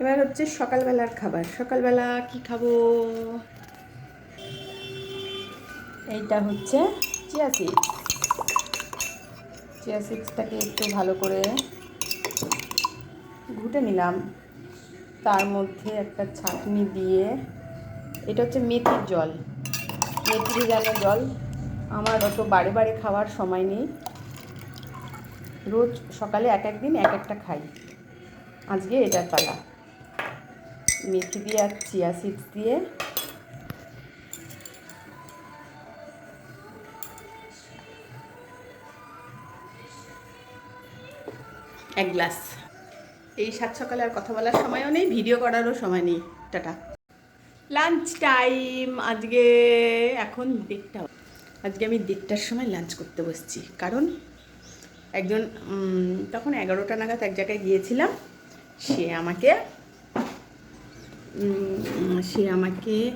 এবার হচ্ছে সকালবেলার খাবার। সকালবেলা কি খাব? এইটা হচ্ছে চিয়া সিডস। চিয়া সিডসটাকে একটু ভালো করে ঘুটে নিলাম। তার মধ্যে একটা ছাঁকনি দিয়ে, এটা হচ্ছে মেথির জল। মেথি ভিজানো জল আমার অত বারে বারে খাওয়ার সময় নেই। রোজ সকালে এক এক দিন এক একটা খাই। আজকে এটার পালা। মেথি দিয়ে আর চিয়া সিডস দিয়ে। এক গ্লাস। এই সাত সকালে আর কথা বলার সময়ও নেই, ভিডিও করারও সময় নেই। টাটা। Lunch time. আজকে এখন দেড়টা আজকে আমি দেড়টার সময় লাঞ্চ করতে বসছি। কারণ একজন তখন এগারোটা নাগাদ এক জায়গায় গিয়েছিলাম। সে আমাকে সে আমাকে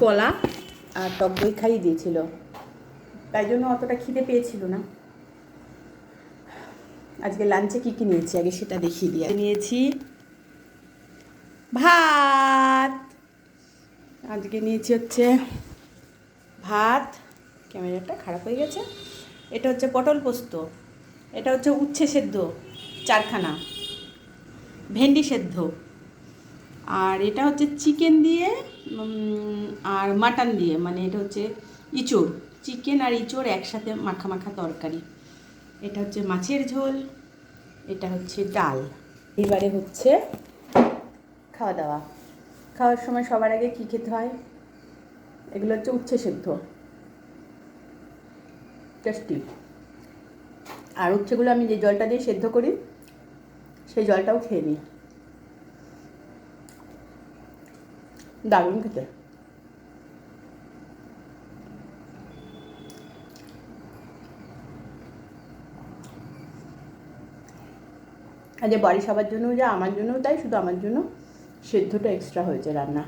কলা আর টক দই খাইয়ে দিয়েছিল। তাই জন্য অতটা খিদে পেয়েছিল না। আজকে লাঞ্চে কী কী নিয়েছি? আগে সেটা দেখিয়ে দিয়ে নিয়েছি ভাত। আজকে নিয়েছি হচ্ছে ভাত। ক্যামেরাটা খারাপ হয়ে গেছে। এটা হচ্ছে পটল পোস্ত। এটা হচ্ছে উচ্ছে সেদ্ধ, চারখানা। ভেন্ডি সেদ্ধ। আর এটা হচ্ছে চিকেন দিয়ে আর মাটন দিয়ে মানে এটা হচ্ছে ইঁচড়। চিকেন আর ইঁচড় একসাথে মাখা মাখা তরকারি। এটা হচ্ছে মাছের ঝোল, এটা হচ্ছে ডাল। এবারে হচ্ছে খাওয়া দাওয়া। খাওয়ার সময় সবার আগে কী খেতে হয়? এগুলো হচ্ছে উচ্ছে সেদ্ধ। টেস্টি। আর উচ্ছেগুলো আমি যে জলটা দিয়ে সেদ্ধ করি, সেই জলটাও খেয়ে নিই। দারুণ খেতে। আর যে বাড়ি সবার জন্য যা, আমার জন্যও তাই, শুধু আমার জন্য সেদ্ধটা এক্সট্রা হয়েছে রান্না।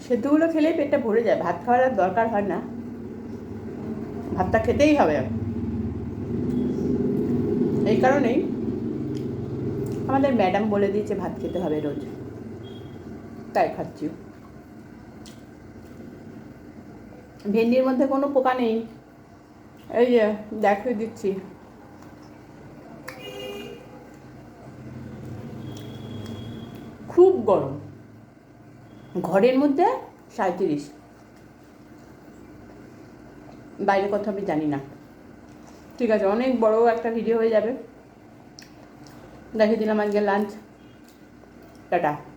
সেদ্ধগুলো খেলেই পেটটা ভরে যায়। ভাত খাওয়ার আর দরকার হয় না। ভাতটা খেতেই হবে। এই কারণেই আমাদের ম্যাডাম বলে দিয়েছে, ভাত খেতে হবে রোজ। তাই খাচ্ছি। ভেন্ডির মধ্যে কোনো পোকা নেই। এই যে দেখিয়ে দিচ্ছি। খুব গরম। ঘরের মধ্যে সাঁত্রিশ বাইরে কথা আমি জানি না। ঠিক আছে, অনেক বড় একটা ভিডিও হয়ে যাবে। দেখিয়ে দিলাম আজকে লাঞ্চ টাটা।